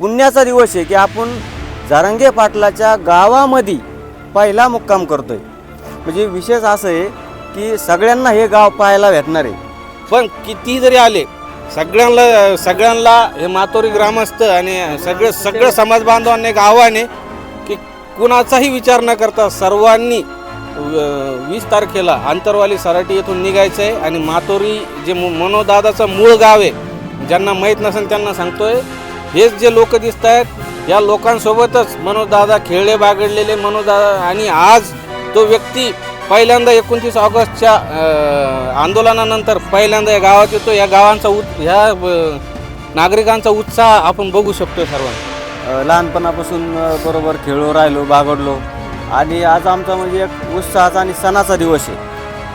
पुण्याचा दिवस आहे की आपण जारंगे पाटलाच्या गावामध्ये पहिला मुक्काम करतोय. म्हणजे विशेष असं आहे की सगळ्यांना हे गाव पाहायला भेटणार आहे. पण किती जरी आले सगळ्यांना सगळ्यांना हे मातोरी ग्रामस्थ आणि सगळे सगळं समाज बांधवांना एक आव्हान आहे की कुणाचाही विचार न करता सर्वांनी वीस तारखेला आंतरवाली सराटी येथून निघायचं आहे. आणि मातोरी जे मनोदादाचं मूळ गाव आहे ज्यांना माहीत नसेल त्यांना सांगतोय हेच जे लोक दिसत आहेत या लोकांसोबतच मनोजदादा खेळले बागडलेले मनोजदादा आणि आज तो व्यक्ती पहिल्यांदा एकोणतीस ऑगस्टच्या आंदोलनानंतर पहिल्यांदा या गावात येतो. या गावांचा उत् ह्या नागरिकांचा उत्साह आपण बघू शकतो सर्व लहानपणापासून बरोबर खेळलो राहिलो बागडलो. आणि आज आमचा म्हणजे एक उत्साहाचा आणि सणाचा दिवस आहे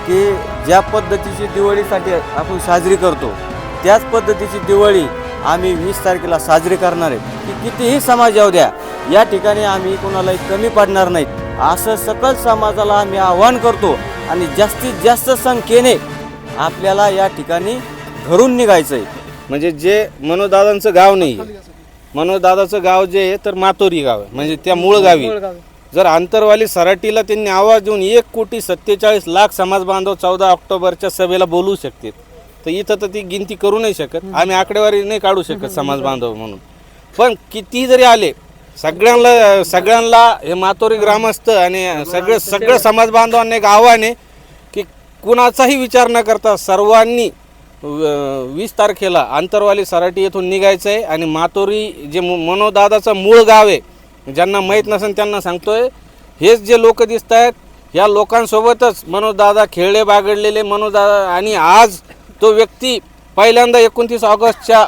की ज्या पद्धतीची दिवाळीसाठी आपण साजरी करतो त्याच पद्धतीची दिवाळी आम्ही वीस तारखेला साजरी करणार आहे. की कितीही समाज येऊ द्या या ठिकाणी आम्ही कोणालाही कमी पडणार नाहीत असं सकल समाजाला आम्ही आव्हान करतो आणि जास्तीत जास्त संख्येने आपल्याला या ठिकाणी घरून निघायचं आहे म्हणजे जे मनोजदादांचं गाव नाही आहे. मनोजदादाचं गाव जे आहे तर मातोरी गाव आहे. म्हणजे त्या मूळ गावी. जर आंतरवाली सराटीला त्यांनी आवाज देऊन एक कोटी सत्तेचाळीस लाख समाज बांधव चौदा ऑक्टोबरच्या सभेला बोलवू शकतील. तर इथं तर ती गिनती करू नाही शकत. आम्ही आकडेवारी नाही काढू शकत समाज बांधव म्हणून. पण किती जरी आले सगळ्यांना सगळ्यांना हे मातोरी ग्रामस्थ आणि सगळे सगळं समाज बांधवांना एक आव्हान आहे की कुणाचाही विचार न करता सर्वांनी वीस तारखेला आंतरवाली सराटी येथून निघायचं आहे आणि मातोरी जे मनोदादाचं मूळ गाव आहे ज्यांना माहीत नसेल त्यांना सांगतोय हेच जे लोक दिसत आहेत या लोकांसोबतच मनोजदादा खेळले बागडलेले मनोजदादा आणि आज तो व्यक्ती पहिल्यांदा एकोणतीस ऑगस्टच्या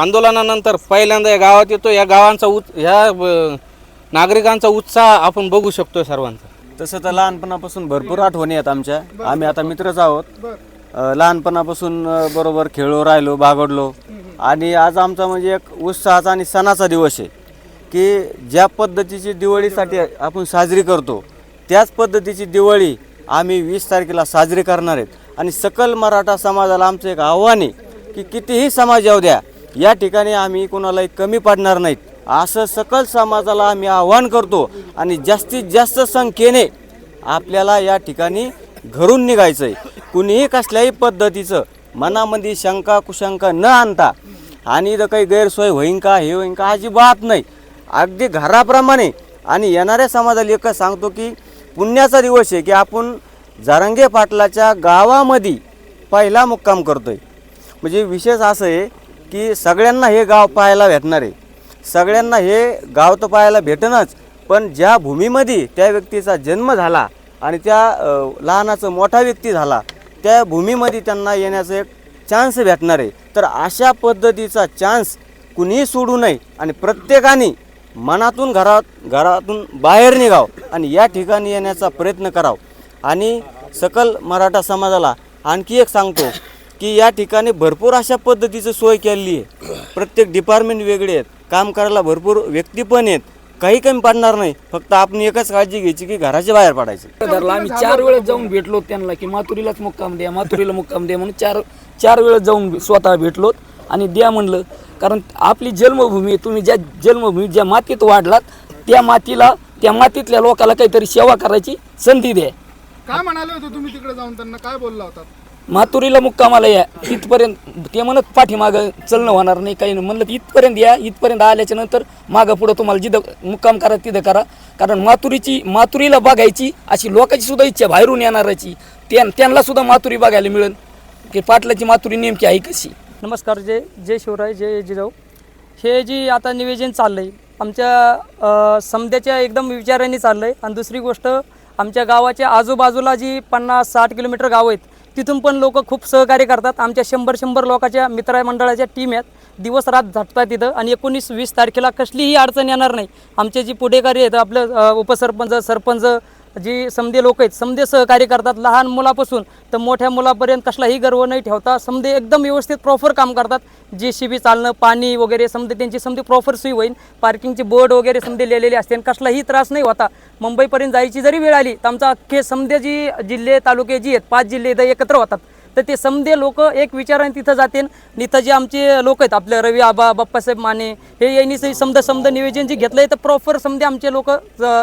आंदोलनानंतर पहिल्यांदा या गावात येतो. या गावांचा उत् ह्या नागरिकांचा उत्साह आपण बघू शकतो सर्वांचा. तसं तर लहानपणापासून भरपूर आठवणी आहेत आमच्या. आम्ही आता मित्रच आहोत. लहानपणापासून बरोबर खेळलो राहिलो भागडलो. आणि आज आमचा म्हणजे एक उत्साहाचा आणि सणाचा दिवस आहे की ज्या पद्धतीची दिवाळीसाठी आपण साजरी करतो त्याच पद्धतीची दिवाळी आम्ही वीस तारखेला साजरी करणार आहेत. आणि सकल मराठा समाजाला आमचं एक आव्हान आहे की कितीही समाज येऊ द्या या ठिकाणी आम्ही कोणालाही कमी पडणार नाहीत. असं सकल समाजाला आम्ही आव्हान करतो आणि जास्तीत जास्त संख्येने आपल्याला या ठिकाणी घरून निघायचं आहे कुणीही कसल्याही पद्धतीचं मनामध्ये शंका कुशंका न आणता आणि इथं काही गैरसोय होईन का हे होईन का अजिबात नाही. अगदी घराप्रमाणे आणि येणाऱ्या समाजाला एकच सांगतो की पुण्याचा दिवस आहे की आपण जारंगे पाटलाच्या गावामध्ये पहिला मुक्काम करतोय. म्हणजे विशेष असं आहे की सगळ्यांना हे गाव पाहायला भेटणार आहे. सगळ्यांना हे गाव तर पाहायला भेटणंच पण ज्या भूमीमध्ये त्या व्यक्तीचा जन्म झाला आणि त्या लहानाचं लहानाचा मोठा व्यक्ती झाला त्या भूमीमध्ये त्यांना येण्याचं एक चान्स भेटणार आहे. तर अशा पद्धतीचा चान्स कुणीही सोडू नये आणि प्रत्येकाने मनातून घरात घरातून बाहेर निघाव आणि या ठिकाणी येण्याचा प्रयत्न करावा. आणि सकल मराठा समाजाला आणखी एक सांगतो की या ठिकाणी भरपूर अशा पद्धतीचं सोय केलेली आहे. प्रत्येक डिपार्टमेंट वेगळे आहेत. काम करायला भरपूर व्यक्ती पण आहेत. काही कमी पडणार नाही. फक्त आपण एकच काळजी घ्यायची की घराच्या बाहेर पडायचं. आम्ही चार वेळेस जाऊन भेटलो त्यांना की माथुरीलाच मुक्काम द्या माथुरीला मुक्काम द्या म्हणून चार चार वेळेस जाऊन स्वतः भेटलोत आणि द्या म्हणलं. कारण आपली जन्मभूमी आहे. तुम्ही ज्या जन्मभूमी ज्या मातीत वाढलात त्या मातीला त्या मातीतल्या लोकाला काहीतरी सेवा करायची संधी द्या. काय म्हणाले होते तुम्ही तिकडे जाऊन? त्यांना काय बोलला होता? माथुरीला मुक्कामाला या. इथपर्यंत ते म्हणत पाठीमागं चलणं होणार नाही काही नाही. म्हणलं इथपर्यंत या. इथपर्यंत आल्याच्यानंतर मागं पुढं तुम्हाला जिथं मुक्काम करा तिथं करा. कारण माथुरीची माथुरीला बघायची अशी लोकांची सुद्धा इच्छा बाहेरून येणाराची. त्यां त्यांना सुद्धा माथुरी बघायला मिळेल. की पाटलाची माथुरी नेमकी आहे कशी? नमस्कार जय जय शिवराय जय जिजाऊ. हे जी आता निवेदन चाललं आहे आमच्या अ, समद्याच्या एकदम विचाराने चाललं आहे आणि दुसरी गोष्ट आमच्या गावाच्या आजूबाजूला जी पन्नास साठ किलोमीटर गावं आहेत तिथून पण लोक खूप सहकार्य करतात. आमच्या शंभर शंभर लोकांच्या मित्रमंडळाच्या टीम आहेत. दिवस रात झटतात तिथं आणि एकोणीस वीस तारखेला कसलीही अडचण येणार नाही. आमचे जी पुढेकारी आहेत आपलं उपसरपंच सरपंच जी समधे लोक आहेत समधे सहकार्य करतात लहान मुलापासून तर मोठ्या मुलापर्यंत कसलाही गर्व नाही ठेवता समधे एकदम व्यवस्थित प्रॉपर काम करतात. जे शी बी चालणं पाणी वगैरे समधे त्यांची समजे प्रॉपर सोयी होईल. पार्किंगचे बोर्ड वगैरे समधे लिहिलेले असते आणि कसलाही त्रास नाही होता. मुंबईपर्यंत जायची जरी वेळ आली तर आमचा अख्खे समदे जी जिल्हे तालुके जी आहेत पाच जिल्हे इथं एकत्र होतात. तर ते समधे लोक एक विचाराने तिथं जाते तिथं जे आमचे लोक आहेत आपले रवी आबा बाप्पासाहेब माने हे यांनी से- समद समद नियोजन जे घेतलंय तर प्रॉपर समधे आमचे लोक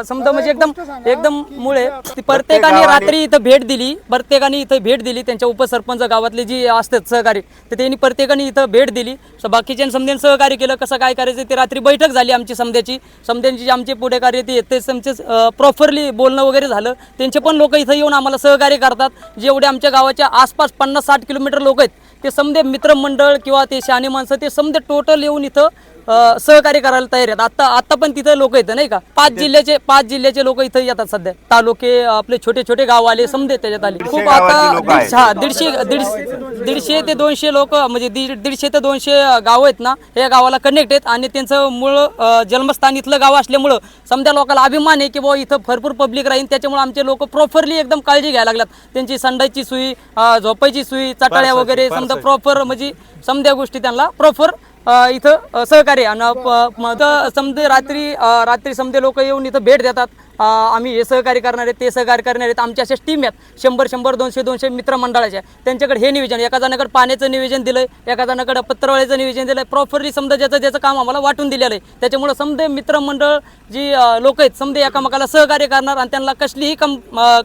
समजा म्हणजे एकदम एकदम मुळे ती प्रत्येकाने रात्री इथं भेट दिली. प्रत्येकाने इथं भेट दिली. त्यांच्या उपसरपंच गावातले जी असतात सहकारी तर त्यांनी प्रत्येकाने इथं भेट दिली. बाकीच्या समध्याने सहकार्य केलं. कसं काय करायचं ते रात्री बैठक झाली आमची समध्याची. समध्यांची जे आमचे पुढे कार्य ते ते समचे प्रॉपरली बोलणं वगैरे झालं. त्यांचे पण लोक इथं येऊन आम्हाला सहकार्य करतात. जेवढे आमच्या गावाच्या आसपास पन्नास साठ किलोमीटर लोक आहेत. ते समधे मित्रमंडळ किंवा ते शहाणे माणसं ते समधे टोटल येऊन इथं सहकार्य करायला तयार आहेत. आता आता पण तिथं लोक येतं नाही का? पाच जिल्ह्याचे पाच जिल्ह्याचे लोक इथं येतात सध्या. तालुके आपले छोटे छोटे गाव आले समजे त्याच्यात आले. खूप आता हा दीडशे दीडशे दीडशे ते दोनशे लोक म्हणजे दीड- दीडशे ते दोनशे गाव आहेत ना या गावाला कनेक्ट आहेत आणि त्यांचं मूळ जन्मस्थान इथलं गाव असल्यामुळं समजा लोकांना अभिमान आहे की बाबा इथं भरपूर पब्लिक राहील त्याच्यामुळे आमचे लोक प्रॉपरली एकदम काळजी घ्यायला लागल्यात. त्यांची संडाची सुई झोपायची सुई चटाळ्या वगैरे समजा प्रॉपर म्हणजे समध्या गोष्टी त्यांना प्रॉपर इथं सहकार्य. आणि समजे रात्री रात्री समजे लोक येऊन इथं भेट देतात आम्ही हे सहकार्य करणार आहेत ते सहकार्य करणार आहेत. आमच्या अशा टीम आहेत. शंभर शंभर दोनशे दोनशे मित्रमंडळाच्या त्यांच्याकडे हे नियोजन एका जणाकडे पाण्याचं नियोजन दिलंय एका जणाकडे पत्रवाळीचं नियोजन दिलंय. प्रॉपरली समजा ज्याचं ज्याचं काम आम्हाला वाटून दिलेलं आहे. त्याच्यामुळे समजे मित्रमंडळ जी लोक आहेत समजे एकामेकाला सहकार्य करणार आणि त्यांना कसलीही कम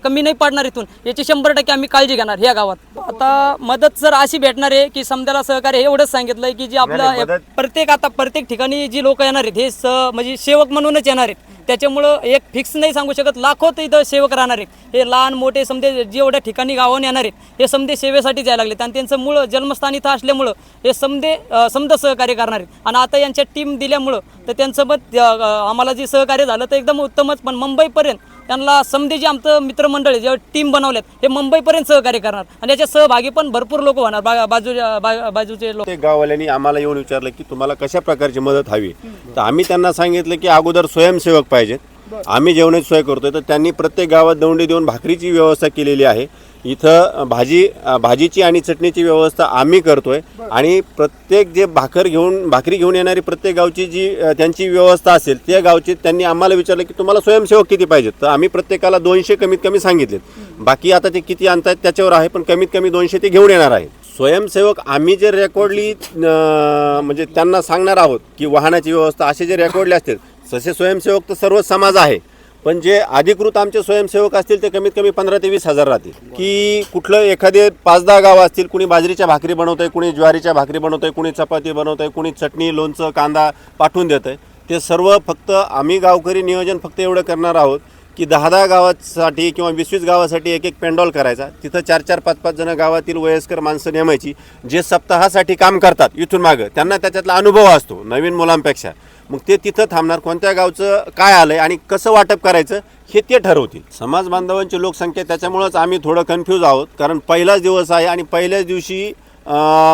कमी नाही पडणार इथून. याची शंभर टक्के आम्ही काळजी घेणार ह्या गावात. आता मदत सर अशी भेटणार आहे की समजाला सहकार्य हे एवढंच सांगितलंय की जे आपलं प्रत्येक आता प्रत्येक ठिकाणी जी लोक येणार आहेत हे स म्हणजे सेवक म्हणूनच येणार आहेत. त्याच्यामुळं एक फिक्स नाही सांगू शकत. लाखो इथं सेवक राहणार आहेत. हे लहान मोठे समजे जेवढ्या ठिकाणी गावाने येणार आहेत हे समजे सेवेसाठी जायला लागलेत. आणि त्यांचं मूळ जन्मस्थान इथं असल्यामुळं हे समजे समद सहकार्य करणार आहेत. आणि आता यांच्या टीम दिल्यामुळं तर त्यांसोबत अं, आम्हाला जे सहकार्य झालं तर एकदम उत्तमच पण मुंबईपर्यंत त्यांना समधे जे आमचं मित्रमंडळ जे टीम बनवल्यात हे मुंबईपर्यंत सहकार्य करणार. आणि याच्या सहभागी पण भरपूर लोक होणार. बा- बाजूच्या बाजूचे लोक. ते गाववाल्यांनी आम्हाला येऊन विचारलं की तुम्हाला कशा प्रकारची मदत हवी? तर आम्ही त्यांना सांगितलं की अगोदर स्वयंसेवक पाहिजेत. आम्ही जेवणाची सोय करतोय तर त्यांनी प्रत्येक गावात दौंडी देऊन भाकरीची व्यवस्था केलेली आहे. इथं भाजी भाजीची आणि चटणीची व्यवस्था आम्ही करतोय. आणि प्रत्येक जे भाकर घेऊन भाकरी घेऊन येणारी प्रत्येक गावची जी त्यांची व्यवस्था असेल त्या गावची त्यांनी आम्हाला विचारलं की तुम्हाला स्वयंसेवक किती पाहिजेत? तर आम्ही प्रत्येकाला दोनशे कमीत कमी सांगितलेत. बाकी आता ते किती आणतायत त्याच्यावर आहे पण कमीत कमी दोनशे ते घेऊन येणार आहेत. स्वयंसेवक आम्ही जे रेकॉर्डली म्हणजे त्यांना सांगणार आहोत की वाहनाची व्यवस्था असे जे रेकॉर्डले असतील तसे स्वयंसेवक तर सर्व समाज आहे. पण जे अधिकृत आमचे स्वयंसेवक असतील ते कमीत कमी पंधरा ते वीस हजार राहतील. की कुठलं एखादे पाच दहा गाव असतील कुणी बाजरीच्या भाकरी बनवतंय कुणी ज्वारीच्या भाकरी बनवतंय कुणी चपाती बनवतंय कुणी चटणी लोणचं कांदा पाठवून देतं आहे ते सर्व फक्त आम्ही गावकरी नियोजन फक्त एवढं करणार आहोत. की दहा दहा गावासाठी किंवा वीस वीस गावासाठी एक एक पेंडॉल करायचा. तिथं चार चार पाच पाच जण गावातील वयस्कर माणसं नेमायची जे सप्ताहासाठी काम करतात इथून मागं. त्यांना त्याच्यातला अनुभव असतो नवीन मुलांपेक्षा. मग ते तिथं थांबणार. कोणत्या गावचं काय आलंय आणि कसं वाटप करायचं हे ते ठरवतील. समाज बांधवांची लोकसंख्या त्याच्यामुळंच आम्ही थोडं कन्फ्यूज आहोत. कारण पहिलाच दिवस आहे आणि पहिल्याच दिवशी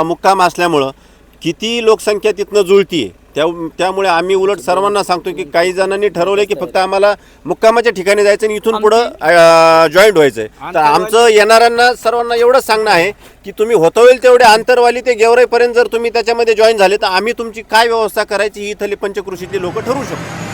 मुक्काम असल्यामुळं किती लोकसंख्या तिथनं जुळतीये. त्या त्यामुळे आम्ही उलट सर्वांना सांगतो की काही जणांनी ठरवलं की फक्त आम्हाला मुक्कामाच्या ठिकाणी जायचं आणि इथून पुढं जॉईंट व्हायचं आहे तर आमचं येणाऱ्यांना सर्वांना एवढंच सांगणं आहे की तुम्ही होता होईल तेवढे आंतरवाली ते गेवराईपर्यंत जर तुम्ही त्याच्यामध्ये जॉईन झाले तर आम्ही तुमची काय व्यवस्था करायची ही इथली पंचकृषीतली लोक ठरवू शकतो